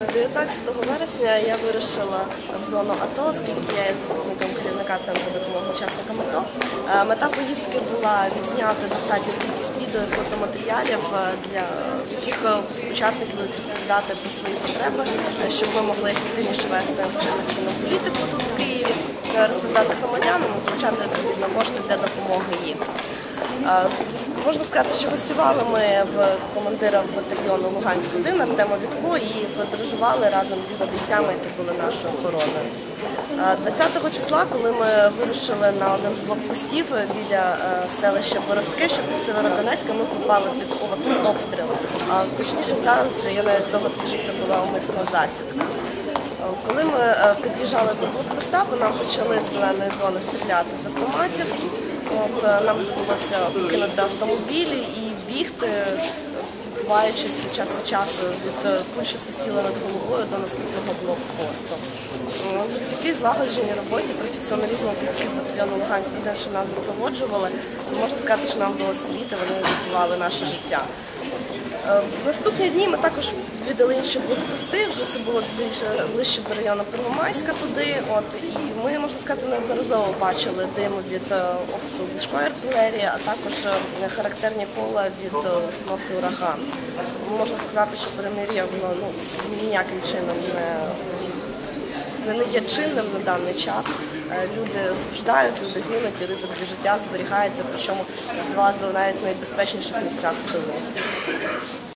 19 вересня я вирушила в зону АТО, оскільки я є заступником керівника центру допомоги учасникам АТО. Е, Мета поїздки була відзняти достатню кількість відео і фотоматеріалів, е, для яких е, учасники будуть розповідати про свої потреби, щоб ми могли ефективніше вести інформаційну політику тут в Києві, розповідати громадянам, залучати відповідно кошти для допомоги їм. Можна сказати, що гостювали ми в командира батальйону Луганськ-1 Артема Вітко і подорожували разом з його бійцями, які були нашою охороною. Е, 20 числа, коли ми вирушили на один з блокпостів біля е, селища Боровське, що під Северодонецька, ми попали під обстріл. Точніше зараз вже я навіть здогадку, що це була умисна засідка. Коли ми е, під'їжджали до блокпоста, нам почали зеленої зони стріляти з автоматів. От, е, нам довелося покинути автомобілі і бігти, ховаючись час від часу від е, що свистіли над головою до наступного блокпосту. Е, Завдяки злагодженій роботі, професіоналізму бійців батальйону Луганськ, де що нас випроводжували, можна сказати, що нам вдалося ціліти, вони рятували наше життя. Е, В наступні дні ми також відвідали інші блокпости, вже це було більше ближче до району Первомайська туди. От і ми можна сказати неодноразово бачили дим від острову обстрілу з важкої артилерії, а також е, характерні кола від е, установки ураган. Можна сказати, що перемир'я воно ну ніяким чином не не є чинним на даний час. Е, Люди страждають, люди гинуть, і ризик для життя зберігається, причому здавалося б, навіть в найбезпечніших місцях в тилу.